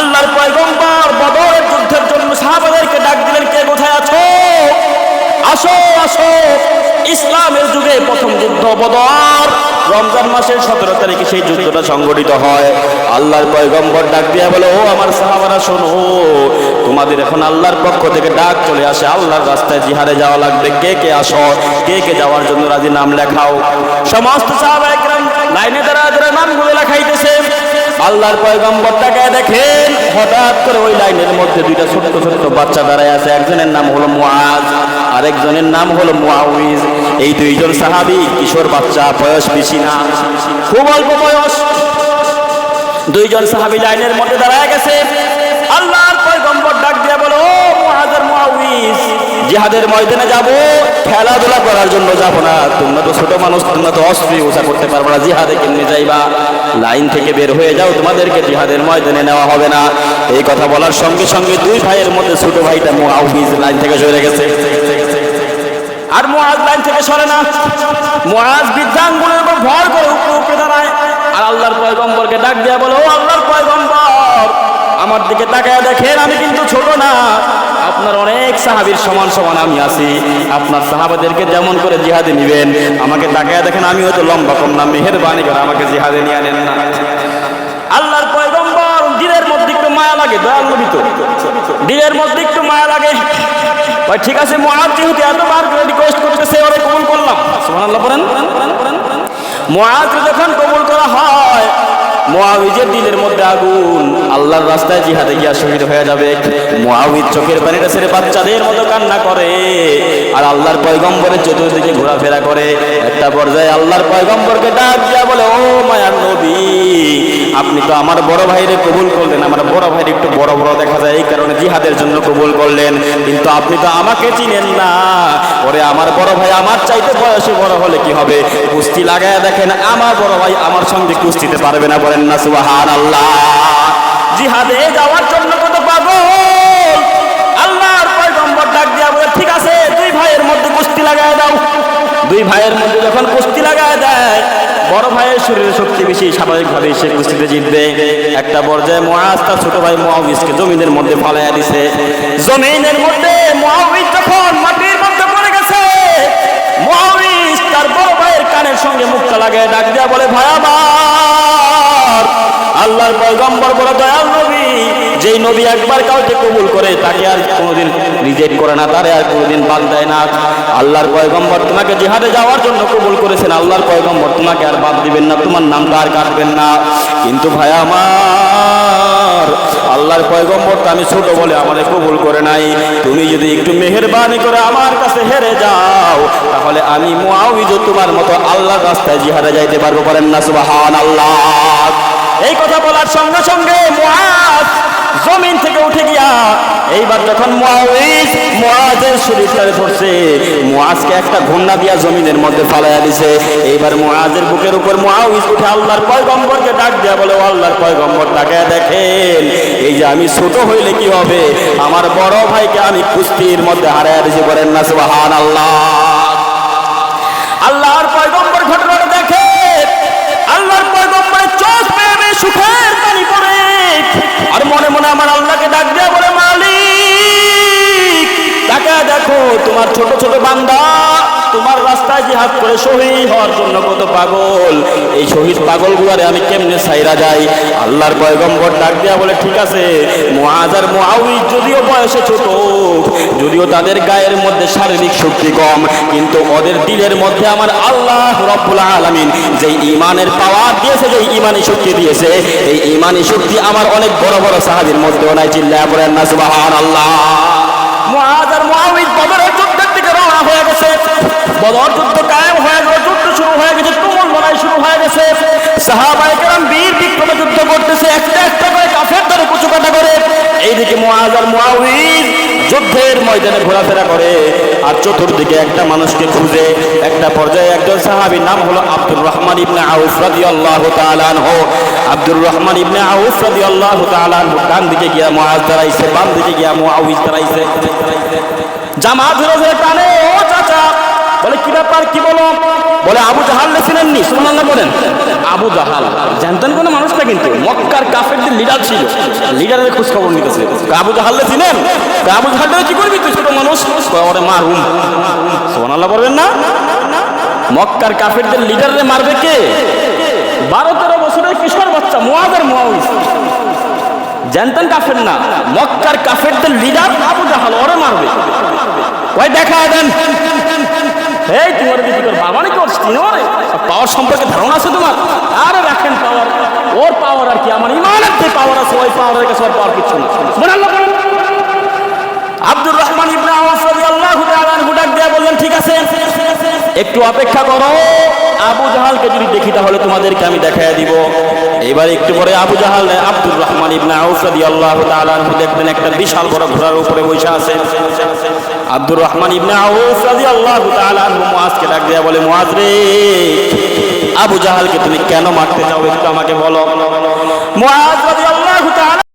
আল্লাহর পয়গম্বর বদরের যুদ্ধের জন্য সাহাবাদেরকে ডাক দিলেন, কে কোথায় আছো? আসো আসো। ইসলামের যুগে প্রথম যুদ্ধ বদর। রমজান মাসের সতেরো তারিখে সেই যুদ্ধটা সংগঠিত হয়। আল্লাহর পয়গম্বর ডাক দিয়া বলে, ও আমার সাহাবারা, শোনো, তোমাদের এখন আল্লাহর পক্ষ থেকে ডাক চলে আসে। আল্লাহর রাস্তায় জিহারে যাওয়া লাগবে। কে কে আসো? কে কে যাওয়ার জন্য রাজি? নাম লেখাও। সমস্ত সাহাবা একরাম লাইনে দাঁড়া দাঁড়া নামগুলো লেখাইতেছে আল্লাহর পয়গম্বরটাকে দেখেন, হঠাৎ করে ওই লাইনের মধ্যে দুইটা ছোট্ট ছোট্ট বাচ্চা দাঁড়ায় আছে। একজনের নাম হলো মুআজ, আরেকজনের নাম হলো মুআউইজ। এই দুইজন সাহাবী, কিশোর বাচ্চা, বয়স বেশি না, খুব অল্প বয়স। দুইজন সাহাবী লাইনের মধ্যে দাঁড়ায় গেছে। আল্লাহর পয়গম্বর ডাক দিয়া বলো, ও মুআজের মুআউইজ, জিহাদের ময়দানে যাব। খেলাধুলা করার জন্য যাব না। তোমরা তো ছোট মানুষ, তোমরা তো অস্ত্র উষা করতে পারবে না, জিহাদে কেমনে যাইবা? লাইন থেকে বের হয়ে যাও, তোমাদেরকে জিহাদের ময়দানে নেওয়া হবে না। এই কথা বলার সঙ্গে সঙ্গে দুই ভাইয়ের মধ্যে ছোট ভাইটা মুআউইজ লাইন থেকে সরে গেছে। আর মুআজ লাইন থেকে সরে না। মুআজ বৃদ্ধাঙ্গুলের উপর ভর করে উপরে উপরে দাঁড়ায়। আর আল্লাহর পয়গম্বরকে ডাক দিয়া বলো, ও আল্লাহর পয়গম্বর, আমার দিকে তাকায় দেখেন, আমি কিন্তু ছোট না। আপনার অনেক সাহাবীর সমান সমান আমি আছি। আপনার সাহাবাদেরকে যেমন করে জিহাদে নিবেন, আমাকে তাকায় দেখেন, আমি হয়তো লম্বা কম না, মেহেরবানি করে আমাকে জিহাদে নিয়ে আনেন না। আল্লাহর পয়গম্বর, দিলের মধ্যে একটু মায়া লাগে, দয়াল নবী তো। দিলের মধ্যে একটু মায়া লাগে। ভাই, ঠিক আছে মহাজ যেহেতু এতবার করে রিকোয়েস্ট করতেছে ওরে কবুল করলাম। সুবহানাল্লাহ, পড়েন। মহাজ যখন কবুল করা হয় মোয়াবিজের দিলের মধ্যে আগুন। আল্লাহর রাস্তায় জিহাদে গিয়া শহীদ হয়ে যাবে। মোয়াবিদ চোখের পানিটা ছেড়ে বাচ্চাদের মতো কান্না করে। আর আল্লাহর পয়গম্বরের চতুর্দিকে ঘোরাফেরা করে। একটা পর্যায়ে আল্লাহর পয়গম্বরকে ডাক দিয়া বলে, ও মায়ার নবী, আপনি তো আমার বড় ভাইরে কবুল করলেন। আমার বড় ভাইর একটু বড় বড় দেখা যায়। এই কারণে জিহাদের জন্য কবুল করলেন। কিন্তু আপনি তো আমাকে চিনেন না। ওরে, আমার বড় ভাই আমার চাইতে বয়সে বড় হলে কি হবে? কুস্তি লাগায় দেখেন, আমার বড় ভাই আমার সঙ্গে কুস্তিতে পারবে না বলেন না সুবাহান আল্লাহ জিহাদে যাওয়ার জন্য কত পাগল? আল্লাহর পয়গম্বর ডাক দিয়া বলে, ঠিক আছে, দুই ভাইয়ের মধ্যে কুস্তি লাগায় দাও। দুই ভাইয়ের মধ্যে যখন কুস্তি লাগায় দেয়, বড় ভাইয়ের শরীরে শক্তি বেশি স্বাভাবিকভাবে সে কুস্তিতে জিতবে। একটা পর্যায়ে মহাজ তার ছোট ভাই মহাবিজকে জমিনের মধ্যে ফালাইয়া দিছে। জমিনের মধ্যে মহাবিজ যখন মাটির মধ্যে পড়ে গেছে মহাবিজ তার বড় ভাইয়ের কানের সঙ্গে মুখটা লাগায় ডাক দিয়া বলে ভাই। আল্লাহর পয়গম্বর বড় দয়াল নবী। যেই নবী একবার কাউকে কবুল করে, তাকে আর কোনোদিন রিজেক্ট করে না, তারে আর কোনোদিন বাদ দেয় না। আল্লাহর পয়গম্বর তোমাকে জিহাদে যাওয়ার জন্য কবুল করেছেন। আল্লাহর পয়গম্বর তোমাকে আর বাদ দিবেন না, তোমার নামটা আর কাটবেন না। কিন্তু ভাই আমার, আল্লাহর পয়গম্বর তো আমি ছোট বলে আমাদের কবুল করে নাই। তুমি যদি একটু মেহেরবানি করে আমার কাছে হেরে যাও, তাহলে আমি মুআউইজ তোমার মতো আল্লাহর রাস্তায় জিহাদে যাইতে পারব, পারেন না? সুবহান আল্লাহ এই কথা বলার সঙ্গে সঙ্গে জমিন থেকে উঠে গিয়া এইবার যখন মুআউইজ শরীরটারে ধরছে, মুআজকে একটা ঘন্না দিয়া জমিনের মধ্যে ফালাইয়া দিছে। এইবার মুআজের বুকের উপর মুআউইজ উঠে আল্লাহর পয়গম্বরকে ডাক দিয়া বলে, ও আল্লাহর পয়গম্বর, তাকে দেখেন, এই যে আমি ছোট হইলে কি হবে? আমার বড় ভাইকে আমি কুস্তির মধ্যে হারাইয়া দিছি বলেন না, সুবহানাল্লাহ আল্লাহর পয়গম্বর ঘটনাটা দেখে আল্লাহর পয়গম্বরের চোখ বেয়ে বেয়ে সুখের পানি পড়ে আর মনে মনে আমার আল্লাহকে ডাক দেওয়া বলে মালিক তাকে দেখো তোমার ছোট ছোট বান্দা জিহাদ করে শহীদ হওয়ার জন্য কত পাগল। এই শহীদ পাগল গুলারে আমি কেমনে সাইরা যাই? আল্লাহর পয়গম্বর ডাক দেয়া বলে, ঠিক আছে, মুআজ আর মুআউইজ যদিও বয়সে ছোট, যদিও তাদের গায়ের মধ্যে শারীরিক শক্তি কম, কিন্তু ওদের দিলের মধ্যে আমার আল্লাহ রব্বুল আলামিন যেই ইমানের পাওয়ার দিয়েছে, যেই ইমানি শক্তি দিয়েছে, এই ইমানি শক্তি আমার অনেক বড় বড় সাহাবীর মধ্যেও নাই, চিল্লায় পড়েন না, সুবহানাল্লাহ। মুআজ আর মুআউইজ বদরের যুদ্ধের দিকে রওনা হয়ে গেছে বদর যুদ্ধ কায়েম হয়ে গেল যুদ্ধ শুরু হয়ে গেছে তুমুল লড়াই শুরু হয়ে গেছে সাহাবায়ে কেরাম বীর বিক্রমে যুদ্ধ করতেছে একটা একটা করে কাফের ধরে কুচু কাটা করে মুআজ আর মুআউইজ যুদ্ধের ময়দানে ঘোরাফেরা করে। আর চতুর্দিকে একটা মানুষকে খুঁজে একটা পর্যায়ে একজন সাহাবীর নাম হলো আব্দুর রহমান ইবনে আউফ রাদিয়াল্লাহু তাআলা আনহু। আব্দুর রহমান ইবনে আউফ রাদিয়াল্লাহু তাআলা আনহু ডান দিকে গিয়া মুআজ দাঁড়াইছে, বাম দিকে গিয়া মুআউইজ দাঁড়াইছে। জামা ধরে ধরে টানে, ও চাচা বলে, কি ব্যাপার, কি বলো? বলে, আবু জাহাল ছিলেননি সুবহানাল্লাহ বলেন, আবু জাহাল, জানতেন কোনো মানুষ না কিন্তু? মক্কার কাফেরদের লিডার ছিল। লিডারের খোঁজ খবর নিতেছে। কয়, আবু জাহাল ছিলেন আবু জাহাল কি করবি তুই, ছোট মানুষ? কয়, ওরে মারুম। সুবহানাল্লাহ বলবেন না? মক্কার কাফেরদের লিডারে মারবে কে? বারো তেরো বছরের কিশোর বাচ্চা মুয়াদের মুয়াউজ। জানতেন কাফের না? মক্কার কাফেরদের লিডার আবু জাহাল, ওরে মারবে। ওই দেখা দেন। এই তোমার দিদি তোর বাবা পাওয়ার সম্পর্কে ধারণা আছে তোমার? আরে রাখেন পাওয়ার। ওর পাওয়ার আর কি, আমার ইমানের যে পাওয়ার আছে, ওই পাওয়ারের কাছে ওর পাওয়ার কিছু না। আব্দুর রহমান ইবনে আওফ রাদিয়াল্লাহু তাআলা ডাক দিয়ে বললেন, ঠিক আছে, একটু অপেক্ষা করো। আবু জাহালকে যদি দেখি তাহলে তোমাদেরকে আমি দেখায় দিব। এবার একটু পরে আবু জাহাল, আব্দুর রহমান ইবনা আউসাদি আল্লাহ তালু দেখবেন একটা বিশাল বড় ঘোড়ার উপরে বসে আছে। আব্দুর রহমান ইবনা আউসাদি আল্লাহ মুআজকে ডাক দেয়া বলে মোয়াজ রে, আবু জাহালকে তুমি কেন মারতে চাও একটু আমাকে বলো। তাআলা